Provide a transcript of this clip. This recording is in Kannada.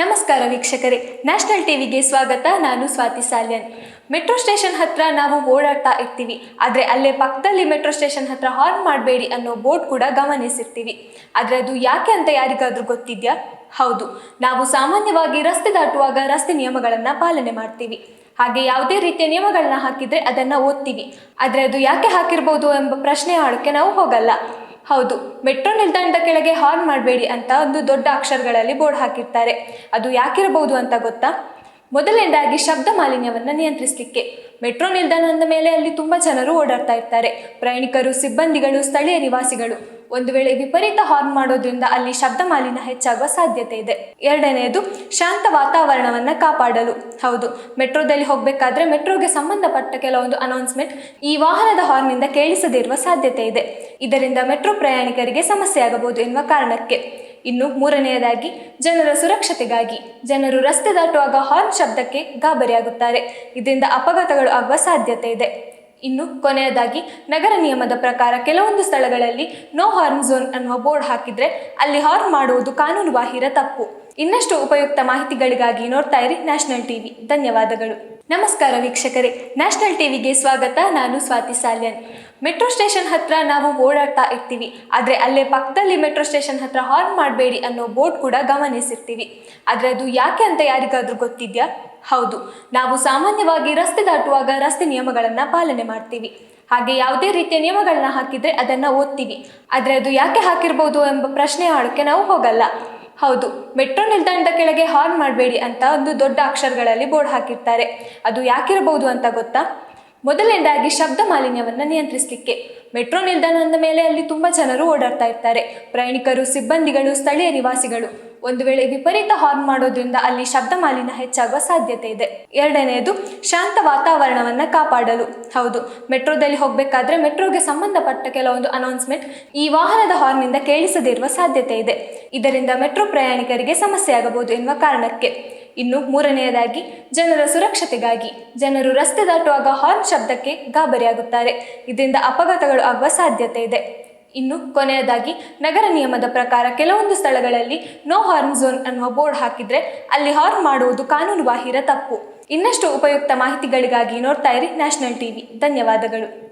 ನಮಸ್ಕಾರ ವೀಕ್ಷಕರೇ. ನ್ಯಾಷನಲ್ ಟಿವಿಗೆ ಸ್ವಾಗತ. ನಾನು ಸ್ವಾತಿ ಸಾಲ್ಯನ್. ಮೆಟ್ರೋ ಸ್ಟೇಷನ್ ಹತ್ರ ನಾವು ಓಡಾಡ್ತಾ ಇರ್ತೀವಿ. ಆದರೆ ಅಲ್ಲೇ ಪಕ್ಕದಲ್ಲಿ ಮೆಟ್ರೋ ಸ್ಟೇಷನ್ ಹತ್ರ ಹಾರ್ನ್ ಮಾಡಬೇಡಿ ಅನ್ನೋ ಬೋರ್ಡ್ ಕೂಡ ಗಮನಿಸಿರ್ತೀವಿ. ಆದರೆ ಅದು ಯಾಕೆ ಅಂತ ಯಾರಿಗಾದರೂ ಗೊತ್ತಿದ್ಯಾ? ಹೌದು. ನಾವು ಸಾಮಾನ್ಯವಾಗಿ ರಸ್ತೆ ದಾಟುವಾಗ ರಸ್ತೆ ನಿಯಮಗಳನ್ನು ಪಾಲನೆ ಮಾಡ್ತೀವಿ. ಹಾಗೆ ಯಾವುದೇ ರೀತಿಯ ನಿಯಮಗಳನ್ನ ಹಾಕಿದರೆ ಅದನ್ನು ಓದ್ತೀವಿ. ಆದರೆ ಅದು ಯಾಕೆ ಹಾಕಿರ್ಬೋದು ಎಂಬ ಪ್ರಶ್ನೆ ಆಳಕ್ಕೆ ನಾವು ಹೋಗಲ್ಲ. ಹೌದು, ಮೆಟ್ರೋ ನಿಲ್ದಾಣದ ಕೆಳಗೆ ಹಾರ್ನ್ ಮಾಡಬೇಡಿ ಅಂತ ಒಂದು ದೊಡ್ಡ ಅಕ್ಷರಗಳಲ್ಲಿ ಬೋರ್ಡ್ ಹಾಕಿರ್ತಾರೆ. ಅದು ಯಾಕಿರಬಹುದು ಅಂತ ಗೊತ್ತಾ? ಮೊದಲನೇದಾಗಿ ಶಬ್ದ ಮಾಲಿನ್ಯವನ್ನು ನಿಯಂತ್ರಿಸಲಿಕ್ಕೆ. ಮೆಟ್ರೋ ನಿಲ್ದಾಣ ಅಂದ ಮೇಲೆ ಅಲ್ಲಿ ತುಂಬ ಜನರು ಓಡಾಡ್ತಾ ಇರ್ತಾರೆ. ಪ್ರಯಾಣಿಕರು, ಸಿಬ್ಬಂದಿಗಳು, ಸ್ಥಳೀಯ ನಿವಾಸಿಗಳು. ಒಂದು ವೇಳೆ ವಿಪರೀತ ಹಾರ್ನ್ ಮಾಡೋದ್ರಿಂದ ಅಲ್ಲಿ ಶಬ್ದ ಮಾಲಿನ್ಯ ಹೆಚ್ಚಾಗುವ ಸಾಧ್ಯತೆ ಇದೆ. ಎರಡನೆಯದು, ಶಾಂತ ವಾತಾವರಣವನ್ನು ಕಾಪಾಡಲು. ಹೌದು, ಮೆಟ್ರೋದಲ್ಲಿ ಹೋಗಬೇಕಾದ್ರೆ ಮೆಟ್ರೋಗೆ ಸಂಬಂಧಪಟ್ಟ ಕೆಲವೊಂದು ಅನೌನ್ಸ್ಮೆಂಟ್ ಈ ವಾಹನದ ಹಾರ್ನಿಂದ ಕೇಳಿಸದಿರುವ ಸಾಧ್ಯತೆ ಇದೆ. ಇದರಿಂದ ಮೆಟ್ರೋ ಪ್ರಯಾಣಿಕರಿಗೆ ಸಮಸ್ಯೆ ಆಗಬಹುದು ಎನ್ನುವ ಕಾರಣಕ್ಕೆ. ಇನ್ನು ಮೂರನೆಯದಾಗಿ, ಜನರ ಸುರಕ್ಷತೆಗಾಗಿ. ಜನರು ರಸ್ತೆ ದಾಟುವಾಗ ಹಾರ್ನ್ ಶಬ್ದಕ್ಕೆ ಗಾಬರಿಯಾಗುತ್ತಾರೆ. ಇದರಿಂದ ಅಪಘಾತಗಳು ಆಗುವ ಸಾಧ್ಯತೆ ಇದೆ. ಇನ್ನು ಕೊನೆಯದಾಗಿ ನಗರ ನಿಯಮದ ಪ್ರಕಾರ ಕೆಲವೊಂದು ಸ್ಥಳಗಳಲ್ಲಿ ನೋ ಹಾರ್ನ್ ಝೋನ್ ಅನ್ನುವ ಬೋರ್ಡ್ ಹಾಕಿದ್ರೆ ಅಲ್ಲಿ ಹಾರ್ನ್ ಮಾಡುವುದು ಕಾನೂನು ಬಾಹಿರ ತಪ್ಪು. ಇನ್ನಷ್ಟು ಉಪಯುಕ್ತ ಮಾಹಿತಿಗಳಿಗಾಗಿ ನೋಡ್ತಾ ಇರಿ ನ್ಯಾಷನಲ್ ಟಿವಿ ಧನ್ಯವಾದಗಳು. ನಮಸ್ಕಾರ ವೀಕ್ಷಕರೇ. ನ್ಯಾಷನಲ್ ಟಿವಿಗೆ ಸ್ವಾಗತ. ನಾನು ಸ್ವಾತಿ ಸಾಲ್ಯನ್. ಮೆಟ್ರೋ ಸ್ಟೇಷನ್ ಹತ್ರ ನಾವು ಓಡಾಡ್ತಾ ಇರ್ತೀವಿ. ಆದರೆ ಅಲ್ಲೇ ಪಕ್ಕದಲ್ಲಿ ಮೆಟ್ರೋ ಸ್ಟೇಷನ್ ಹತ್ರ ಹಾರ್ನ್ ಮಾಡಬೇಡಿ ಅನ್ನೋ ಬೋರ್ಡ್ ಕೂಡ ಗಮನಿಸಿರ್ತೀವಿ. ಆದರೆ ಅದು ಯಾಕೆ ಅಂತ ಯಾರಿಗಾದರೂ ಗೊತ್ತಿದ್ಯಾ? ಹೌದು. ನಾವು ಸಾಮಾನ್ಯವಾಗಿ ರಸ್ತೆ ದಾಟುವಾಗ ರಸ್ತೆ ನಿಯಮಗಳನ್ನು ಪಾಲನೆ ಮಾಡ್ತೀವಿ. ಹಾಗೆ ಯಾವುದೇ ರೀತಿಯ ನಿಯಮಗಳನ್ನ ಹಾಕಿದ್ರೆ ಅದನ್ನ ಓದ್ತೀವಿ. ಆದರೆ ಅದು ಯಾಕೆ ಹಾಕಿರ್ಬೋದು ಎಂಬ ಪ್ರಶ್ನೆ ಮಾಡೋಕ್ಕೆ ನಾವು ಹೋಗಲ್ಲ. ಹೌದು, ಮೆಟ್ರೋ ನಿಲ್ದಾಣದ ಕೆಳಗೆ ಹಾರ್ನ್ ಮಾಡಬೇಡಿ ಅಂತ ಒಂದು ದೊಡ್ಡ ಅಕ್ಷರಗಳಲ್ಲಿ ಬೋರ್ಡ್ ಹಾಕಿರ್ತಾರೆ. ಅದು ಯಾಕಿರಬಹುದು ಅಂತ ಗೊತ್ತಾ? ಮೊದಲನೇದಾಗಿ ಶಬ್ದ ಮಾಲಿನ್ಯವನ್ನು ನಿಯಂತ್ರಿಸಲಿಕ್ಕೆ. ಮೆಟ್ರೋ ನಿಲ್ದಾಣ ಅಂದ ಮೇಲೆ ಅಲ್ಲಿ ತುಂಬ ಜನರು ಓಡಾಡ್ತಾ ಇರ್ತಾರೆ. ಪ್ರಯಾಣಿಕರು, ಸಿಬ್ಬಂದಿಗಳು, ಸ್ಥಳೀಯ ನಿವಾಸಿಗಳು. ಒಂದು ವೇಳೆ ವಿಪರೀತ ಹಾರ್ನ್ ಮಾಡೋದ್ರಿಂದ ಅಲ್ಲಿ ಶಬ್ದ ಮಾಲಿನ್ಯ ಹೆಚ್ಚಾಗುವ ಸಾಧ್ಯತೆ ಇದೆ. ಎರಡನೆಯದು, ಶಾಂತ ವಾತಾವರಣವನ್ನ ಕಾಪಾಡಲು. ಹೌದು, ಮೆಟ್ರೋದಲ್ಲಿ ಹೋಗಬೇಕಾದ್ರೆ ಮೆಟ್ರೋಗೆ ಸಂಬಂಧಪಟ್ಟ ಕೆಲವೊಂದು ಅನೌನ್ಸ್ಮೆಂಟ್ ಈ ವಾಹನದ ಹಾರ್ನ್ನಿಂದ ಕೇಳಿಸದೇ ಇರುವ ಸಾಧ್ಯತೆ ಇದೆ. ಇದರಿಂದ ಮೆಟ್ರೋ ಪ್ರಯಾಣಿಕರಿಗೆ ಸಮಸ್ಯೆ ಆಗಬಹುದು ಎನ್ನುವ ಕಾರಣಕ್ಕೆ. ಇನ್ನು ಮೂರನೆಯದಾಗಿ, ಜನರ ಸುರಕ್ಷತೆಗಾಗಿ. ಜನರು ರಸ್ತೆ ದಾಟುವಾಗ ಹಾರ್ನ್ ಶಬ್ದಕ್ಕೆ ಗಾಬರಿಯಾಗುತ್ತಾರೆ. ಇದರಿಂದ ಅಪಘಾತಗಳು ಆಗುವ ಸಾಧ್ಯತೆ ಇದೆ. ಇನ್ನು ಕೊನೆಯದಾಗಿ ನಗರ ನಿಯಮದ ಪ್ರಕಾರ ಕೆಲವೊಂದು ಸ್ಥಳಗಳಲ್ಲಿ ನೋ ಹಾರ್ನ್ ಝೋನ್ ಅನ್ನುವ ಬೋರ್ಡ್ ಹಾಕಿದ್ರೆ ಅಲ್ಲಿ ಹಾರ್ನ್ ಮಾಡುವುದು ಕಾನೂನು ಬಾಹಿರ ತಪ್ಪು. ಇನ್ನಷ್ಟು ಉಪಯುಕ್ತ ಮಾಹಿತಿಗಳಿಗಾಗಿ ನೋಡ್ತಾ ಇರಿ ನ್ಯಾಷನಲ್ ಟಿವಿ ಧನ್ಯವಾದಗಳು.